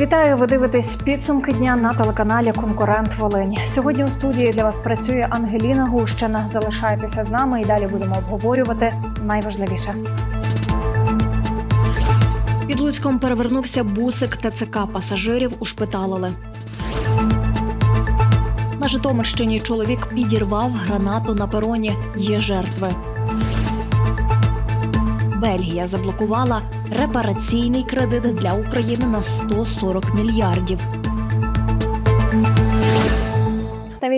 Вітаю! Ви дивитесь підсумки дня на телеканалі Конкурент Волинь. Сьогодні у студії для вас працює Ангеліна Гущина. Залишайтеся з нами і далі будемо обговорювати найважливіше. Під Луцьком перевернувся бусик ТЦК. Пасажирів ушпиталили. На Житомирщині чоловік підірвав гранату на пероні. Є жертви. Бельгія заблокувала репараційний кредит для України на 140 мільярдів.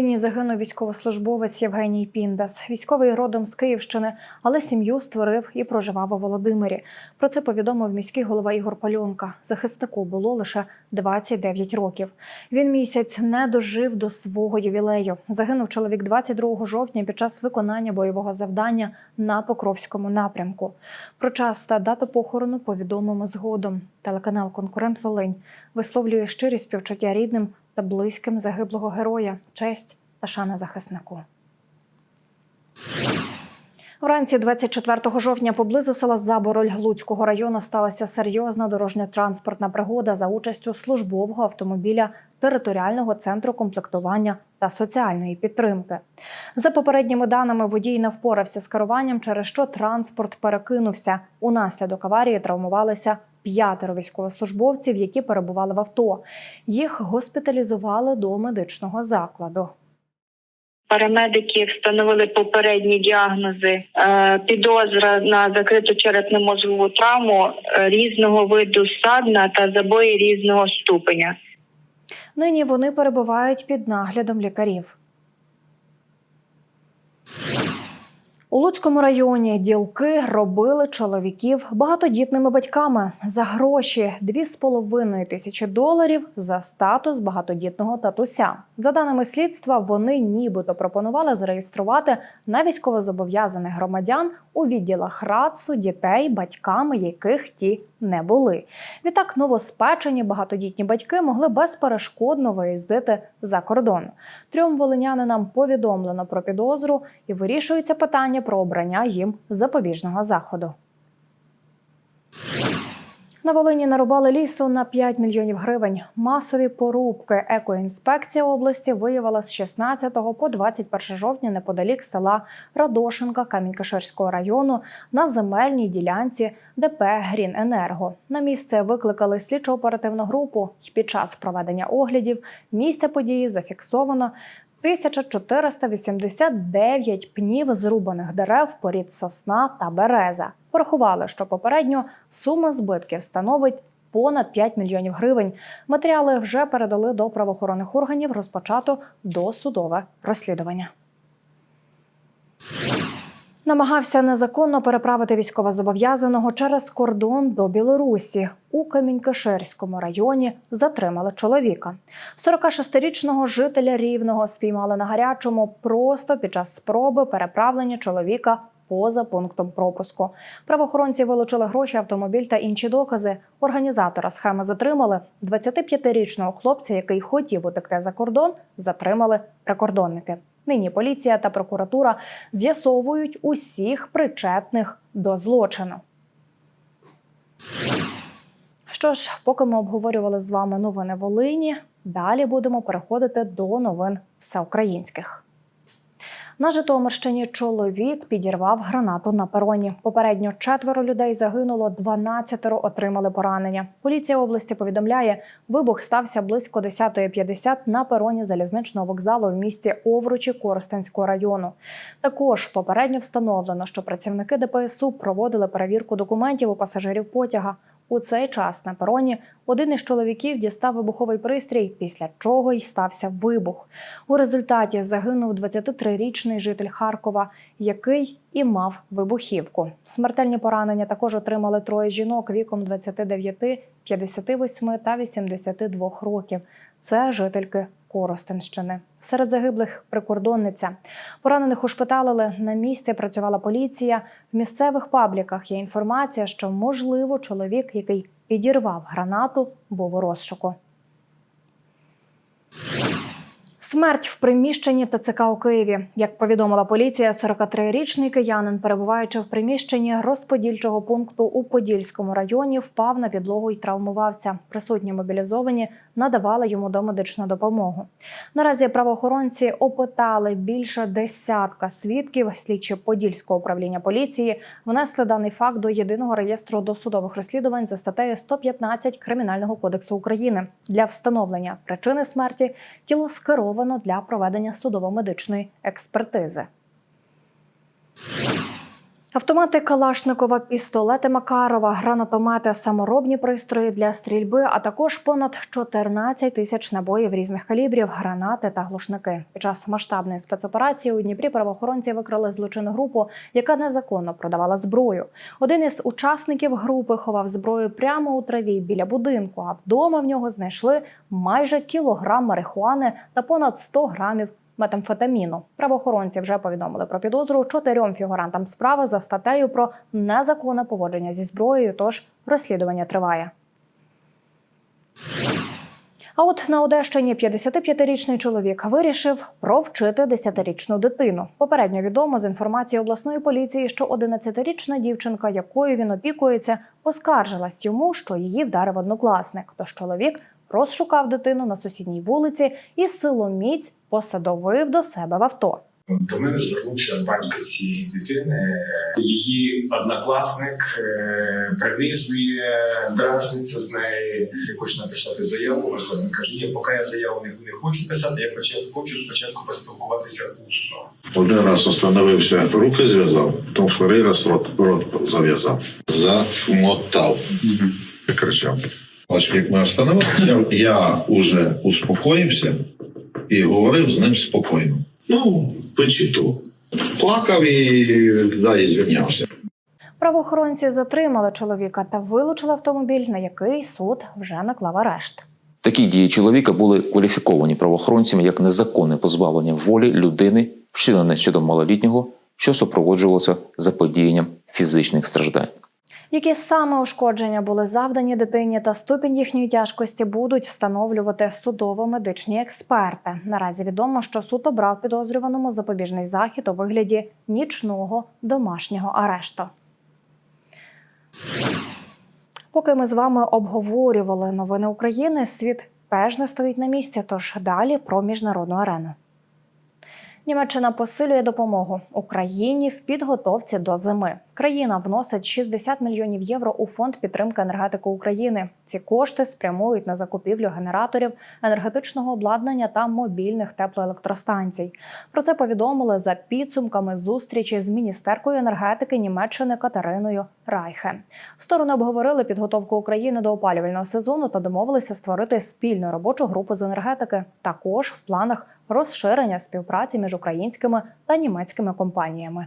На загинув військовослужбовець Євгеній Піндас. Військовий родом з Київщини, але сім'ю створив і проживав у Володимирі. Про це повідомив міський голова Ігор Пальонка. Захиснику було лише 29 років. Він місяць не дожив до свого ювілею. Загинув чоловік 22 жовтня під час виконання бойового завдання на Покровському напрямку. Про час та дату похорону повідомимо згодом. Телеканал Конкурент Волинь висловлює щирі співчуття рідним та близьким загиблого героя, честь та шана захиснику. Вранці 24 жовтня поблизу села Забороль Луцького району сталася серйозна дорожньо-транспортна пригода за участю службового автомобіля територіального центру комплектування та соціальної підтримки. За попередніми даними, водій не впорався з керуванням, через що транспорт перекинувся. Унаслідок аварії травмувалися п'ятеро військовослужбовців, які перебували в авто. Їх госпіталізували до медичного закладу. Парамедики встановили попередні діагнози е, підозра на закриту черепно-мозгову травму е, різного виду садна та забої різного ступеня. Нині вони перебувають під наглядом лікарів. У Луцькому районі ділки робили чоловіків багатодітними батьками за гроші 2,5 тисячі доларів за статус багатодітного татуся. За даними слідства, вони нібито пропонували зареєструвати на військовозобов'язаних громадян у відділах РАЦУ дітей, батьками яких ті не були. Відтак новоспечені багатодітні батьки могли безперешкодно виїздити за кордон. Трьом волинянинам повідомлено про підозру і вирішується питання про обрання їм запобіжного заходу. На Волині нарубали лісу на 5 мільйонів гривень. Масові порубки екоінспекція області виявила з 16 по 21 жовтня неподалік села Радошинка Камінь-Каширського району на земельній ділянці ДП Гріненерго. На місце викликали слідчо-оперативну групу. І під час проведення оглядів місця події зафіксовано 1489 пнів зрубаних дерев порід сосна та береза. Порахували, що попередньо сума збитків становить понад 5 мільйонів гривень. Матеріали вже передали до правоохоронних органів. Розпочато досудове розслідування. Намагався незаконно переправити військовозобов'язаного через кордон до Білорусі. У Камінь-Каширському районі затримали чоловіка. 46-річного жителя Рівного спіймали на гарячому просто під час спроби переправлення чоловіка поза пунктом пропуску. Правоохоронці вилучили гроші, автомобіль та інші докази. Організатора схеми затримали. 25-річного хлопця, який хотів утекти за кордон, затримали прикордонники. Нині поліція та прокуратура з'ясовують усіх причетних до злочину. Що ж, поки ми обговорювали з вами новини Волині, далі будемо переходити до новин всеукраїнських. На Житомирщині чоловік підірвав гранату на пероні. Попередньо четверо людей загинуло, 12 отримали поранення. Поліція області повідомляє, вибух стався близько 10.50 на пероні залізничного вокзалу в місті Овручі Коростенського району. Також попередньо встановлено, що працівники ДПСУ проводили перевірку документів у пасажирів потяга. У цей час на пероні один із чоловіків дістав вибуховий пристрій, після чого й стався вибух. У результаті загинув 23-річний житель Харкова, який і мав вибухівку. Смертельні поранення також отримали троє жінок віком 29, 58 та 82 років. Це жительки Коростенщини. Серед загиблих прикордонниця. Поранених ушпиталили. На місці працювала поліція. В місцевих пабліках є інформація, що можливо чоловік, який підірвав гранату, був у розшуку. Смерть в приміщенні ТЦК у Києві. Як повідомила поліція, 43-річний киянин, перебуваючи в приміщенні розподільчого пункту у Подільському районі, впав на підлогу і травмувався. Присутні мобілізовані надавали йому домедичну допомогу. Наразі правоохоронці опитали більше десятка свідків. Слідчі Подільського управління поліції внесли даний факт до єдиного реєстру досудових розслідувань за статтею 115 Кримінального кодексу України. Для встановлення причини смерті тіло скеровано для проведення судово-медичної експертизи. Автомати Калашникова, пістолети Макарова, гранатомети, саморобні пристрої для стрільби, а також понад 14 тисяч набоїв різних калібрів, гранати та глушники. Під час масштабної спецоперації у Дніпрі правоохоронці викрили злочинну групу, яка незаконно продавала зброю. Один із учасників групи ховав зброю прямо у траві біля будинку. А вдома в нього знайшли майже кілограм марихуани та понад 100 грамів метамфетаміну. Правоохоронці вже повідомили про підозру чотирьом фігурантам справи за статтею про незаконне поводження зі зброєю. Тож розслідування триває. А от на Одещині 55-річний чоловік вирішив провчити 10-річну дитину. Попередньо відомо з інформації обласної поліції, що 11-річна дівчинка, якою він опікується, поскаржилась йому, що її вдарив однокласник. Тож чоловік розшукав дитину на сусідній вулиці і силоміць посадовив до себе в авто. До мене звернувся батько цієї дитини. Її однокласник е, принижує, дражниться з неї. Я хочу написати заяву. Можливо, він каже, ні, поки я заяву не, не хочу писати, я почав, хочу спочатку поспілкуватися усно. Один раз остановився, руки зв'язав, потім вторий раз рот, рот зав'язав. Замотав. Кричав. Ось як ми остановилися, я вже успокоївся і говорив з ним спокійно. Ну, печіту. Плакав і, да, і звільнявся. Правоохоронці затримали чоловіка та вилучили автомобіль, на який суд вже наклав арешт. Такі дії чоловіка були кваліфіковані правоохоронцями як незаконне позбавлення волі людини, вчинене щодо малолітнього, що супроводжувалося заподіянням фізичних страждань. Які саме ушкодження були завдані дитині та ступінь їхньої тяжкості будуть встановлювати судово-медичні експерти. Наразі відомо, що суд обрав підозрюваному запобіжний захід у вигляді нічного домашнього арешту. Поки ми з вами обговорювали новини України, світ теж не стоїть на місці. Тож далі про міжнародну арену. Німеччина посилює допомогу Україні в підготовці до зими. Країна вносить 60 мільйонів євро у фонд підтримки енергетики України. Ці кошти спрямують на закупівлю генераторів, енергетичного обладнання та мобільних теплоелектростанцій. Про це повідомили за підсумками зустрічі з міністеркою енергетики Німеччини Катериною Райхе. Сторони обговорили підготовку України до опалювального сезону та домовилися створити спільну робочу групу з енергетики. Також в планах розширення співпраці між українськими та німецькими компаніями.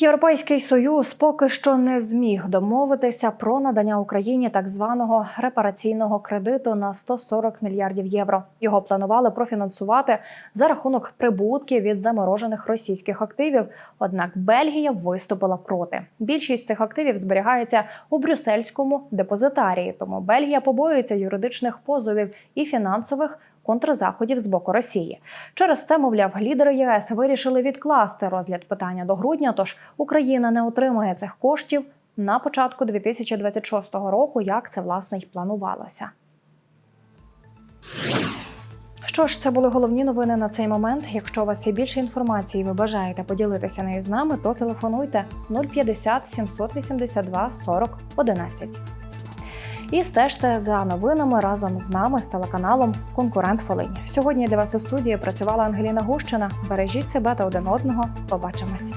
Європейський союз поки що не зміг домовитися про надання Україні так званого репараційного кредиту на 140 мільярдів євро. Його планували профінансувати за рахунок прибутків від заморожених російських активів. Однак Бельгія виступила проти. Більшість цих активів зберігається у брюссельському депозитарії, тому Бельгія побоюється юридичних позовів і фінансових контрзаходів з боку Росії. Через це, мовляв, лідери ЄС вирішили відкласти розгляд питання до грудня. Тож Україна не отримає цих коштів на початку 2026 року, як це власне й планувалося. Що ж, це були головні новини на цей момент. Якщо у вас є більше інформації, ви бажаєте поділитися нею з нами, то телефонуйте 050 782 40 11. І стежте за новинами разом з нами з телеканалом Конкурент Волинь. Сьогодні для вас у студії працювала Ангеліна Гущина. Бережіть себе та один одного. Побачимось.